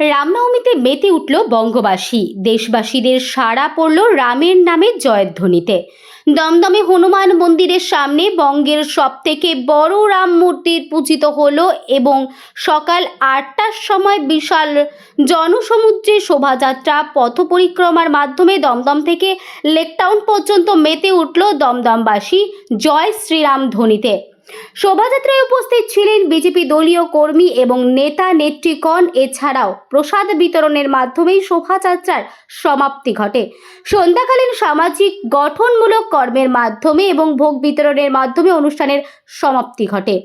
রামনবমীতে মেতে উঠল বঙ্গবাসী। দেশবাসীদের সাড়া পড়ল রামের নামে জয়ধ্বনিতে। দমদমে হনুমান মন্দিরের সামনে বঙ্গের সবথেকে বড় রাম মূর্তির পূজিত হলো এবং সকাল আটটার সময় বিশাল জনসমুদ্রে শোভাযাত্রা পথ পরিক্রমার মাধ্যমে দমদম থেকে লেকটাউন পর্যন্ত মেতে উঠল দমদমবাসী। জয় শ্রীরাম ধ্বনিতে। শোভাযাত্রায় উপস্থিত ছিলেন বিজেপি দলীয় কর্মী এবং নেতা নেত্রীগণ এছাড়াও প্রসাদ বিতরণের মাধ্যমেই শোভাযাত্রার সমাপ্তি ঘটে। সন্ধ্যাকালীন সামাজিক গঠনমূলক কর্মের মাধ্যমে এবং ভোগ বিতরণের মাধ্যমে অনুষ্ঠানের সমাপ্তি ঘটে।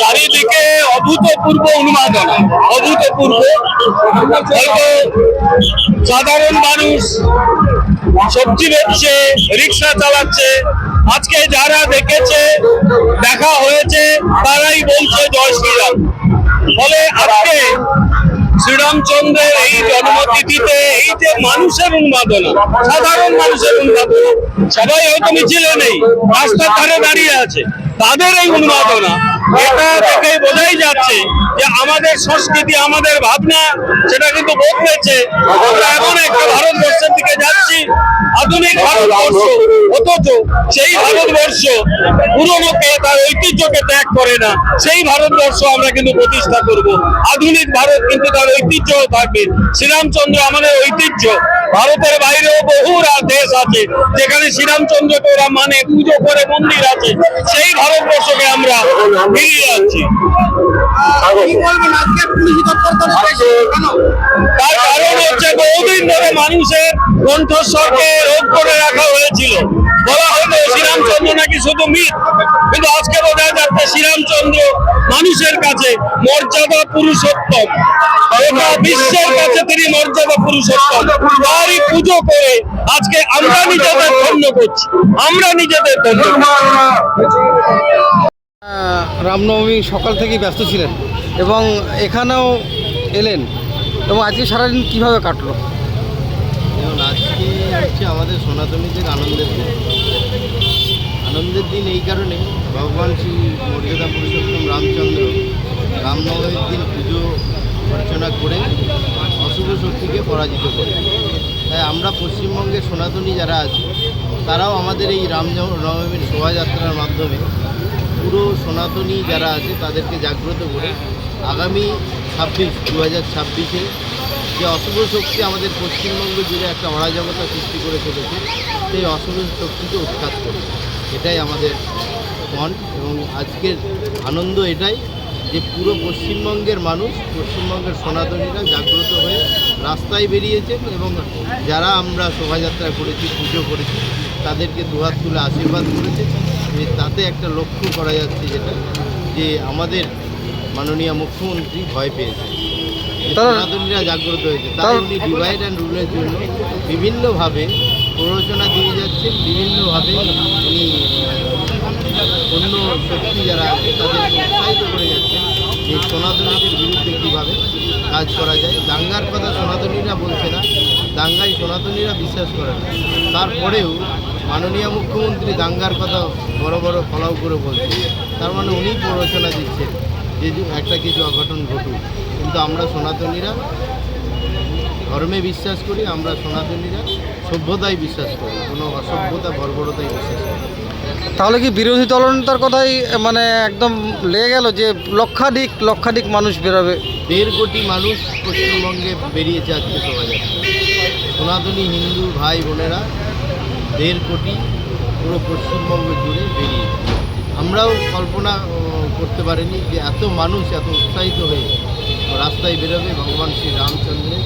চারিদিকে অভূতপূর্ব উন্মাদনা, অভূতপূর্ব। হয়তো সাধারণ মানুষ সবজি বেচছে রিক্সা চালাচ্ছে আজকে যারা দেখেছে দেখা হয়েছে তারাই বলছে জয় শ্রীরাম। ফলে আজকে শ্রীরামচন্দ্রের এই জন্মতিথিতে এই যে মানুষের উন্মাদনা, সাধারণ মানুষের উন্মাদনা, সবাই হয়তো মিছিলে নেই, রাস্তার ধারে দাঁড়িয়ে আছে, তাদের এই উন্মাদনা, এটা দেখে বোঝাই যাচ্ছে যে আমাদের সংস্কৃতি, আমাদের ভাবনা, সেটা কিন্তু বদলেছে। আমরা এমন একটা ভারতবর্ষের দিকে যাচ্ছি, আধুনিক ভারতবর্ষ, অথচ সেই ভারতবর্ষ পুরনোকে তার ঐতিহ্যকে ত্যাগ করে না সেই ভারতবর্ষ আমরা কিন্তু প্রতিষ্ঠা করব। আধুনিক ভারত কিন্তু তার ঐতিহ্য থাকবে। শ্রীরামচন্দ্র আমাদের ঐতিহ্য। ভারতের বাইরেও বহু দেশ আছে যেখানে শ্রীরামচন্দ্রকে ওরা মানে পুজো করে মন্দির আছে। সেই ভারতবর্ষকে আমরা ফিরিয়ে আনছি। তার কারণ হচ্ছে বহুদিন ধরে মানুষের কণ্ঠস্বরকে রোধ করে রাখা হয়েছিল। বলা হলো শ্রীরামচন্দ্র নাকি শুধু মিথ কিন্তু আজকে বোঝা যাচ্ছে শ্রীরামচন্দ্র মানুষের কাছে মর্যাদা পুরুষোত্তম। গোটা বিশ্বের কাছে তিনি মর্যাদা পুরুষোত্তম। তারই পুজো করে আজকে আমরা নিজেদের ধন্য করছি। আমরা নিজেদের ধন্য রামনবমী সকাল থেকেই ব্যস্ত ছিলেন এবং এখানেও এলেন এবং আজকে সারাদিন কীভাবে কাটলো? আজকে হচ্ছে আমাদের সনাতনীদের আনন্দের দিন। আনন্দের দিন এই কারণে ভগবান শ্রী মর্যাদা পুরুষোত্তম রামচন্দ্র রামনবমীর দিন পুজো অর্চনা করে অশুভ শক্তিকে পরাজিত করে। তাই আমরা পশ্চিমবঙ্গের সনাতনী যারা আছি, তারাও আমাদের এই রাম নবমীর শোভাযাত্রার মাধ্যমে পুরো সনাতনী যারা আছে, তাদেরকে জাগ্রত করে আগামী ছাব্বিশ দু হাজার ছাব্বিশে যে অশুভ শক্তি আমাদের পশ্চিমবঙ্গ জুড়ে একটা অরাজকতা সৃষ্টি করে চলেছে, সেই অশুভ শক্তিকে উৎখাত করবে এটাই আমাদের মন এবং আজকের আনন্দ এটাই যে পুরো পশ্চিমবঙ্গের মানুষ পশ্চিমবঙ্গের সনাতনীরা জাগ্রত হয়ে রাস্তায় বেরিয়েছেন এবং যারা আমরা শোভাযাত্রা করেছি পুজো করেছি তাদেরকে দুহাত তুলে আশীর্বাদ করেছে। যে তাতে একটা লক্ষ্য করা যাচ্ছে যেটা যে আমাদের মাননীয় মুখ্যমন্ত্রী ভয় পেয়েছে। সনাতনীরা জাগ্রত হয়েছে। তাই উনি ডিভাইড অ্যান্ড রুলের জন্য বিভিন্নভাবে প্ররোচনা দিয়ে যাচ্ছেন বিভিন্নভাবে। উনি অন্য শক্তি যারা আছে তাদেরকে উৎসাহিত করে যাচ্ছেন যে সনাতনীদের বিরুদ্ধে কীভাবে কাজ করা যায়। দাঙ্গার কথা সনাতনীরা বলছে না, দাঙ্গায় সনাতনীরা বিশ্বাস করে না। তারপরেও মাননীয় মুখ্যমন্ত্রী দাঙ্গার কথা বড় বড় ফলাও করে বলছে তার মানে উনি প্ররোচনা দিচ্ছেন যে একটা কিছু অঘটন ঘটুক। কিন্তু আমরা সনাতনীরা ধর্মে বিশ্বাস করি, আমরা সনাতনীরা সভ্যতায় বিশ্বাস করি কোনো অসভ্যতা বর্বরতায় বিশ্বাস করি। তাহলে কি বিরোধী দলনেতার কথাই মানে একদম লেগে গেল যে লক্ষাধিক লক্ষাধিক মানুষ বেরোবে? দেড় কোটি মানুষ পশ্চিমবঙ্গে বেরিয়েছে আজকে শোভাযাত্রা। সনাতনী হিন্দু ভাই বোনেরা দেড় কোটি পুরো পশ্চিমবঙ্গ জুড়ে বেরিয়েছে আমরাও কল্পনা করতে পারিনি যে এত মানুষ এত উৎসাহিত হয়ে রাস্তায় বেরোবে ভগবান শ্রী রামচন্দ্রের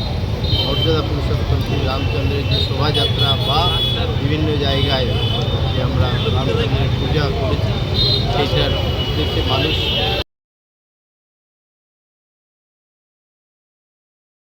মর্যাদা পুরুষোত্তম শ্রী রামচন্দ্রের যে শোভাযাত্রা বা বিভিন্ন জায়গায় আমরা রামচন্দ্রের পূজা করেছি, সেইটার উদ্দেশ্যে মানুষ